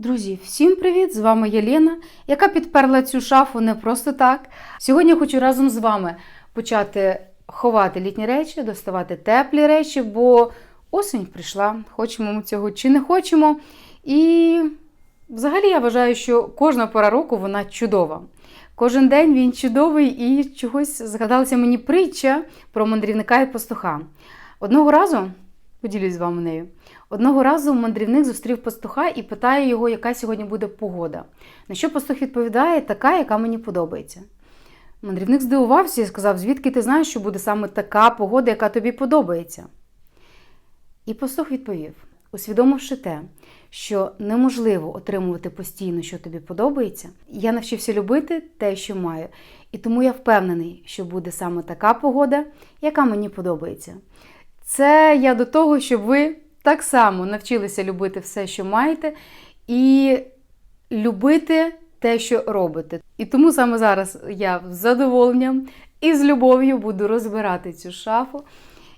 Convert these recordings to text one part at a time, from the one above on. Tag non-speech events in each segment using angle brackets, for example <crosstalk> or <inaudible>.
Друзі, всім привіт! З вами Єлена, яка підперла цю шафу не просто так. Сьогодні я хочу разом з вами почати ховати літні речі, доставати теплі речі, бо осінь прийшла, хочемо ми цього чи не хочемо. І взагалі я вважаю, що кожна пора року вона чудова. Кожен день він чудовий і чогось згадалася мені притча про мандрівника і пастуха. Одного разу, поділюсь з вами нею, одного разу мандрівник зустрів пастуха і питає його, яка сьогодні буде погода. На що пастух відповідає, така, яка мені подобається. Мандрівник здивувався і сказав, звідки ти знаєш, що буде саме така погода, яка тобі подобається. І пастух відповів: усвідомивши те, що неможливо отримувати постійно, що тобі подобається, я навчився любити те, що маю. І тому я впевнений, що буде саме така погода, яка мені подобається. Це я до того, щоб ви так само навчилися любити все, що маєте, і любити те, що робите. І тому саме зараз я з задоволенням і з любов'ю буду розбирати цю шафу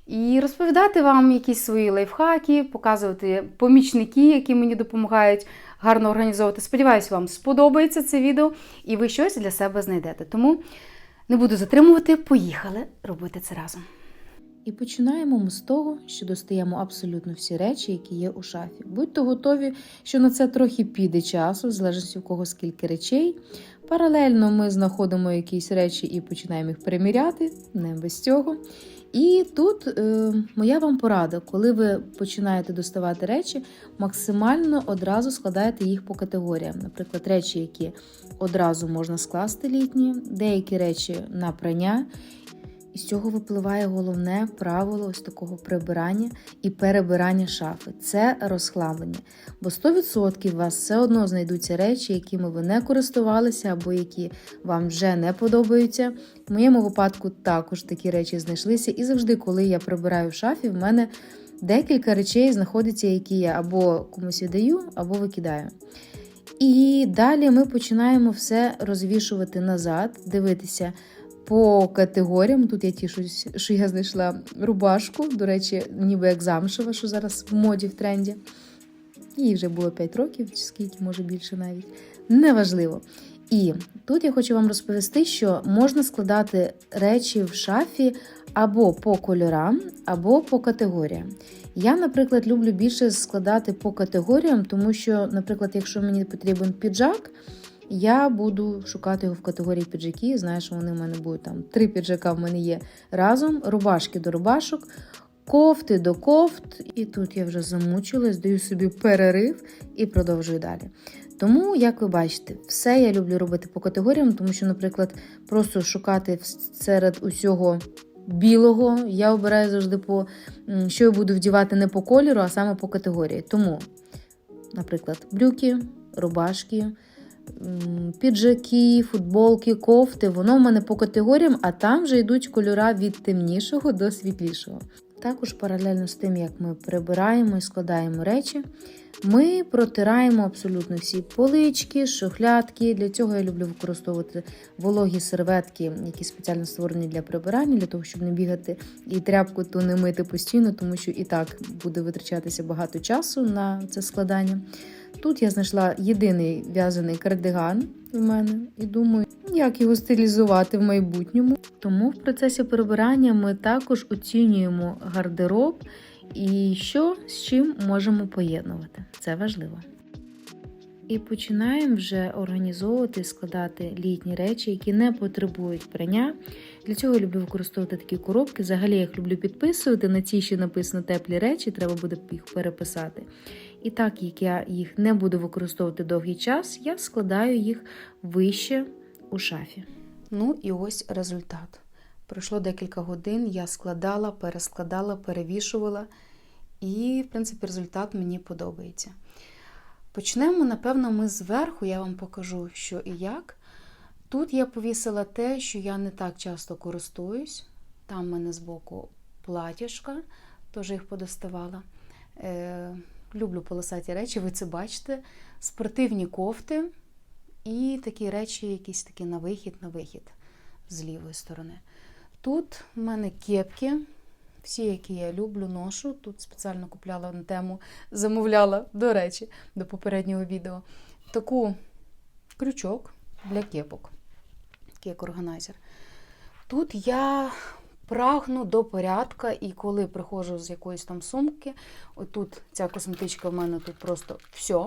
і розповідати вам якісь свої лайфхаки, показувати помічники, які мені допомагають гарно організовувати. Сподіваюсь, вам сподобається це відео і ви щось для себе знайдете. Тому не буду затримувати, поїхали робити це разом. І починаємо ми з того, що достаємо абсолютно всі речі, які є у шафі. Будьте готові, що на це трохи піде часу, в залежності у кого скільки речей. Паралельно ми знаходимо якісь речі і починаємо їх переміряти, не без цього. І тут е, моя вам порада, коли ви починаєте доставати речі, максимально одразу складаєте їх по категоріям. Наприклад, речі, які одразу можна скласти літні, деякі речі на прання. І з цього випливає головне правило ось такого прибирання і перебирання шафи це розхламлення. Бо 100% у вас все одно знайдуться речі, якими ви не користувалися, або які вам вже не подобаються. В моєму випадку також такі речі знайшлися. І завжди, коли я прибираю шафі, в мене декілька речей знаходяться, які я або комусь віддаю, або викидаю. І далі ми починаємо все розвішувати назад, дивитися по категоріям. Тут я тішусь, що я знайшла рубашку, до речі, ніби як замшева, що зараз в моді в тренді. Їй вже було 5 років, чи скільки, може більше навіть. Неважливо. І тут я хочу вам розповісти, що можна складати речі в шафі або по кольорам, або по категоріям. Я, наприклад, люблю більше складати по категоріям, тому що, наприклад, якщо мені потрібен піджак, я буду шукати його в категорії піджаки. Знаю, що вони в мене будуть там три піджака в мене є разом, рубашки до рубашок, кофти до кофт. І тут я вже замучилась, даю собі перерив і продовжую далі. Тому, як ви бачите, все я люблю робити по категоріям, тому що, наприклад, просто шукати серед усього білого я обираю завжди по що я буду вдівати не по кольору, а саме по категорії. Тому, наприклад, брюки, рубашки піджаки, футболки, кофти, воно в мене по категоріям, а там вже йдуть кольора від темнішого до світлішого. Також паралельно з тим, як ми прибираємо і складаємо речі, ми протираємо абсолютно всі полички, шухлядки. Для цього я люблю використовувати вологі серветки, які спеціально створені для прибирання, для того, щоб не бігати і тряпку то не мити постійно, тому що і так буде витрачатися багато часу на це складання. Тут я знайшла єдиний в'язаний кардиган в мене і думаю, як його стилізувати в майбутньому. Тому в процесі прибирання ми також оцінюємо гардероб і що з чим можемо поєднувати. Це важливо. І починаємо вже організовувати, складати літні речі, які не потребують прання. Для цього я люблю використовувати такі коробки. Взагалі я їх люблю підписувати. На цій ще написано теплі речі, треба буде їх переписати. І так як я їх не буду використовувати довгий час, я складаю їх вище у шафі. Ну і ось результат. Пройшло декілька годин, я складала, перескладала, перевішувала, і, в принципі, результат мені подобається. Почнемо, напевно, ми зверху, я вам покажу, що і як. Тут я повісила те, що я не так часто користуюсь. Там в мене збоку платяшка, теж їх подоставала. Люблю полосаті речі, ви це бачите. Спортивні кофти і такі речі, якісь такі на вихід, на вихід з лівої сторони. Тут в мене кепки, всі, які я люблю, ношу. Тут спеціально купляла на тему, замовляла, до речі, до попереднього відео. Таку крючок для кепок. Як органайзер. Тут я прагну до порядка, і коли приходжу з якоїсь там сумки, отут ця косметичка в мене тут просто все.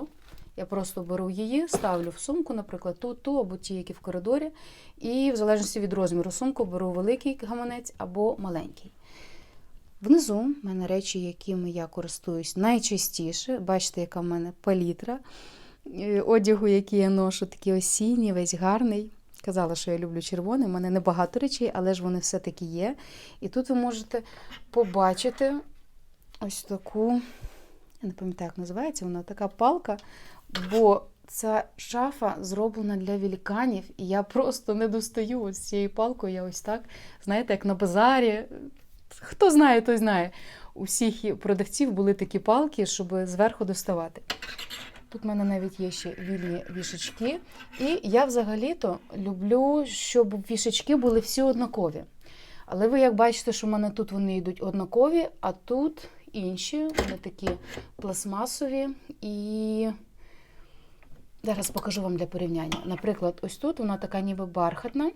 Я просто беру її, ставлю в сумку, наприклад, ту, ту або ті, які в коридорі. І в залежності від розміру сумку беру великий гаманець або маленький. Внизу в мене речі, якими я користуюсь найчастіше. Бачите, яка в мене палітра е, одягу, який я ношу, такий осінній, весь гарний. Казала, що я люблю червоний. У мене небагато речей, але ж вони все-таки є. І тут ви можете побачити ось таку, я не пам'ятаю, як називається, вона така палка, бо ця шафа зроблена для великанів, і я просто не достаю ось цією палкою. Я ось так, знаєте, як на базарі. Хто знає, той знає. У всіх продавців були такі палки, щоб зверху доставати. Тут в мене навіть є ще вільні вішечки. І я взагалі-то люблю, щоб вішечки були всі однакові. Але ви як бачите, що в мене тут вони йдуть однакові, а тут інші, вони такі пластмасові. І зараз покажу вам для порівняння. Наприклад, ось тут вона така ніби бархатна,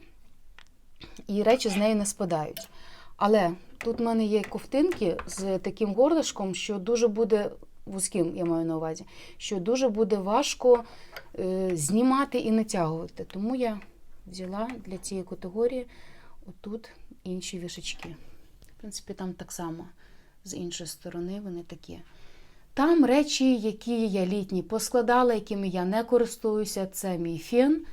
і речі з неї не спадають. Але тут в мене є ковтинки з таким горлишком, що дуже буде вузьким, я маю на увазі, що дуже буде важко е, знімати і натягувати. Тому я взяла для цієї категорії отут інші вішечки. В принципі, там так само з іншої сторони вони такі. Там речі, які я літні поскладала, якими я не користуюся, це мій фен.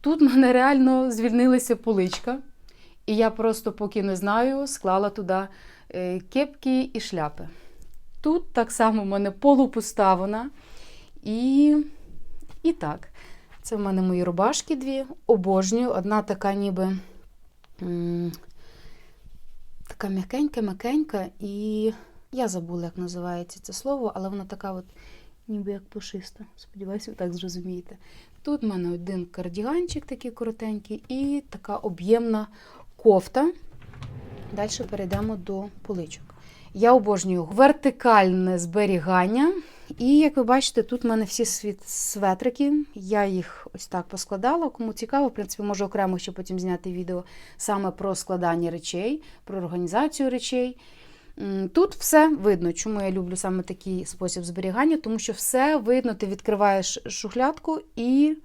Тут в мене реально звільнилася поличка. І я просто, поки не знаю, склала туди е, кепки і шляпи. Тут так само в мене полупуста вона. І, і так, це в мене мої рубашки дві, обожнюю. Одна така ніби така м'якенька-м'якенька. І я забула, як називається це слово, але вона така от ніби як пушиста. Сподіваюся, ви так зрозумієте. Тут в мене один кардіганчик такий коротенький і така об'ємна кофта. Далі перейдемо до поличок. Я обожнюю вертикальне зберігання. І, як ви бачите, тут в мене всі світ светрики. Я їх ось так поскладала. Кому цікаво, в принципі, можу окремо ще потім зняти відео саме про складання речей, про організацію речей. Тут все видно, чому я люблю саме такий спосіб зберігання, тому що все видно, ти відкриваєш шухлядку і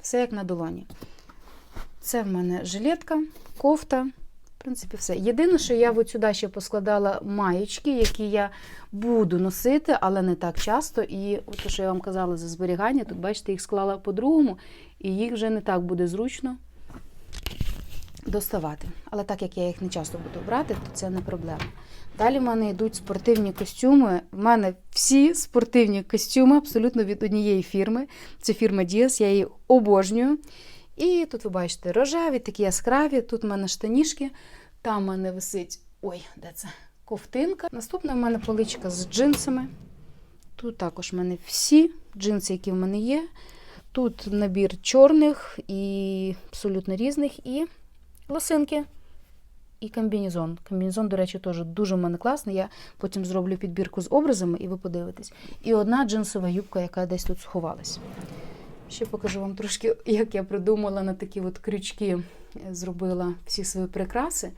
все як на долоні. Це в мене жилетка, кофта. Принципі, все. Єдине, що я от сюди ще поскладала маєчки, які я буду носити, але не так часто. І те, що я вам казала за зберігання, тут, бачите, їх склала по-другому, і їх вже не так буде зручно доставати. Але так як я їх не часто буду брати, то це не проблема. Далі в мене йдуть спортивні костюми. В мене всі спортивні костюми абсолютно від однієї фірми. Це фірма Dias, я її обожнюю. І тут ви бачите рожеві, такі яскраві. Тут в мене штанішки, там в мене висить. Ой, де це? Ковтинка. Наступна в мене поличка з джинсами. Тут також в мене всі джинси, які в мене є. Тут набір чорних і абсолютно різних, і лосинки, і комбінезон. Комбінезон, до речі, теж дуже в мене класний. Я потім зроблю підбірку з образами, і ви подивитесь. І одна джинсова юбка, яка десь тут сховалась. Ще покажу вам трошки, як я придумала на такі от крючки, е, зробила всі свої прикраси.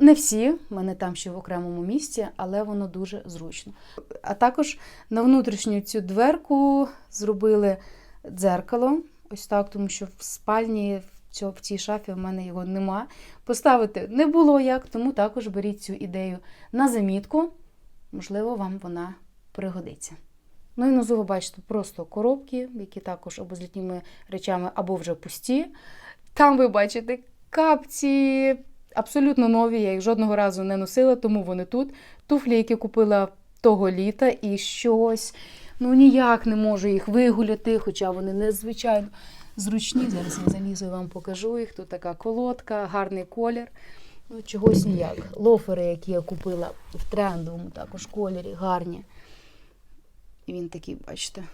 Не всі, в мене там ще в окремому місці, але воно дуже зручно. А також на внутрішню цю дверку зробили дзеркало. Ось так, тому що в спальні в цій шафі в мене його нема. Поставити не було як, тому також беріть цю ідею на замітку. Можливо, вам вона пригодиться. Ну і внизу ви бачите просто коробки, які також або з літніми речами, або вже пусті. Там ви бачите капці абсолютно нові, я їх жодного разу не носила, тому вони тут. Туфлі, які купила того літа, і щось. Ну ніяк не можу їх вигуляти, хоча вони незвичайно зручні. Зараз я залізу вам покажу їх. Тут така колодка, гарний колір. Ну, чогось ніяк. Лофери, які я купила в трендовому також кольорі, гарні. І він такий, бачите.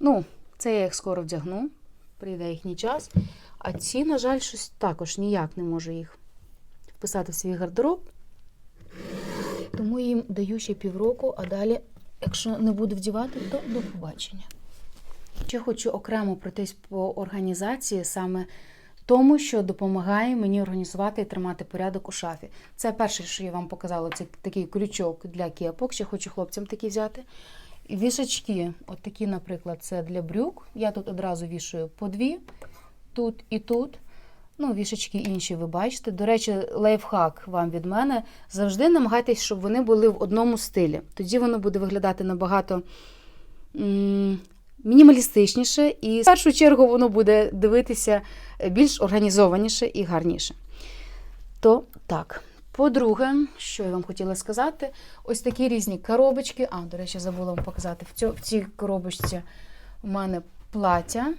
Ну, це я їх скоро вдягну, прийде їхній час. А ці, на жаль, щось також ніяк не можу їх вписати в свій гардероб. Тому їм даю ще півроку, а далі, якщо не буду вдівати, то до побачення. Ще хочу окремо пройтись по організації саме тому, що допомагає мені організувати і тримати порядок у шафі. Це перше, що я вам показала, це такий крючок для кепок. Ще хочу хлопцям такі взяти. Вішачки, от такі, наприклад, це для брюк. Я тут одразу вішаю по дві, тут і тут. Ну, вішачки інші ви бачите. До речі, лайфхак вам від мене. Завжди намагайтесь, щоб вони були в одному стилі. Тоді воно буде виглядати набагато мінімалістичніше, і в першу чергу воно буде дивитися більш організованіше і гарніше. То так. По-друге, що я вам хотіла сказати, ось такі різні коробочки. А, до речі, забула вам показати. В, цьо, в цій коробочці у мене плаття.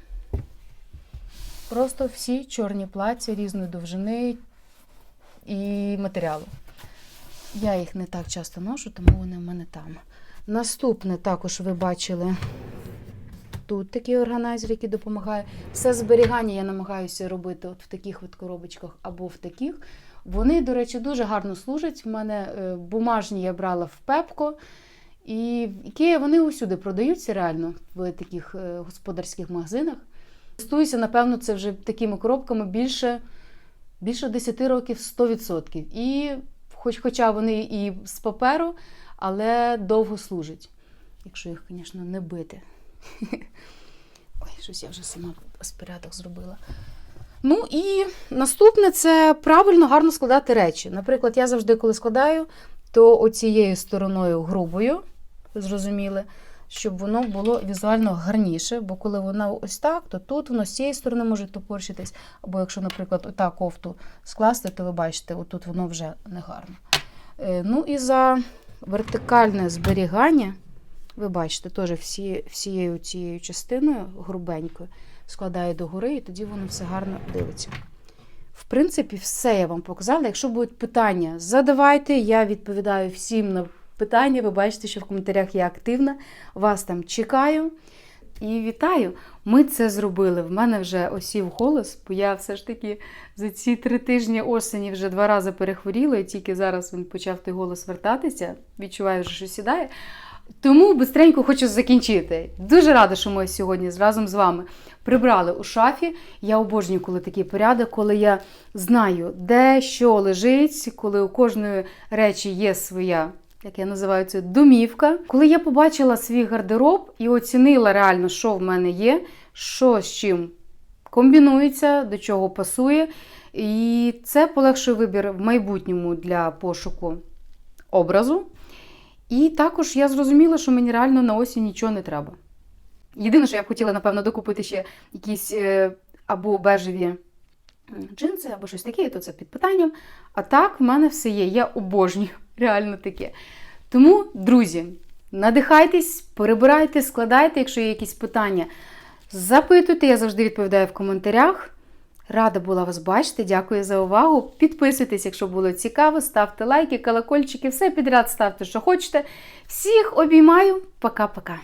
Просто всі чорні плаття різної довжини і матеріалу. Я їх не так часто ношу, тому вони в мене там. Наступне також ви бачили тут такий органайзер, який допомагає. Все зберігання я намагаюся робити от в таких от коробочках або в таких. Вони, до речі, дуже гарно служать. В мене е, бумажні я брала в Пепко. І Ікея вони усюди продаються реально в таких е, господарських магазинах. Користуюся, напевно, це вже такими коробками більше, більше 10 років 100%. І хоч, хоча вони і з паперу, але довго служать. Якщо їх, звісно, не бити. <laughs> Ой, щось я вже сама розпорядок зробила. Ну і наступне це правильно гарно складати речі. Наприклад, я завжди, коли складаю, то оцією стороною грубою, зрозуміли, щоб воно було візуально гарніше, бо коли воно ось так, то тут воно з цієї сторони може топорщитись. Або якщо, наприклад, отак кофту скласти, то ви бачите, отут воно вже не гарно. Е, Ну і за вертикальне зберігання, ви бачите, теж всі, всією цією частиною грубенькою складаю догори, і тоді воно все гарно дивиться. В принципі, все я вам показала. Якщо будуть питання, задавайте. Я відповідаю всім на питання. Ви бачите, що в коментарях я активна. Вас там чекаю. І вітаю! Ми це зробили. В мене вже осів голос, бо я все ж таки за ці три тижні осені вже два рази перехворіла, і тільки зараз він почав той голос вертатися. Відчуваю, що сідає. Тому бистренько хочу закінчити. Дуже рада, що ми сьогодні разом з вами прибрали у шафі. Я обожнюю, коли такий порядок, коли я знаю, де що лежить, коли у кожної речі є своя, як я називаю це, домівка. Коли я побачила свій гардероб і оцінила реально, що в мене є, що з чим комбінується, до чого пасує. І це полегшує вибір в майбутньому для пошуку образу. І також я зрозуміла, що мені реально на осінь нічого не треба. Єдине, що я б хотіла, напевно, докупити ще якісь е, або бежеві джинси, або щось таке, то це під питанням. А так, в мене все є. Я обожнюю <laughs> реально таке. Тому, друзі, надихайтесь, перебирайте, складайте, якщо є якісь питання, запитуйте, я завжди відповідаю в коментарях. Рада була вас бачити. Дякую за увагу. Підписуйтесь, якщо було цікаво, ставте лайки, колокольчики, все підряд ставте, що хочете. Всіх обіймаю. Пока-пока.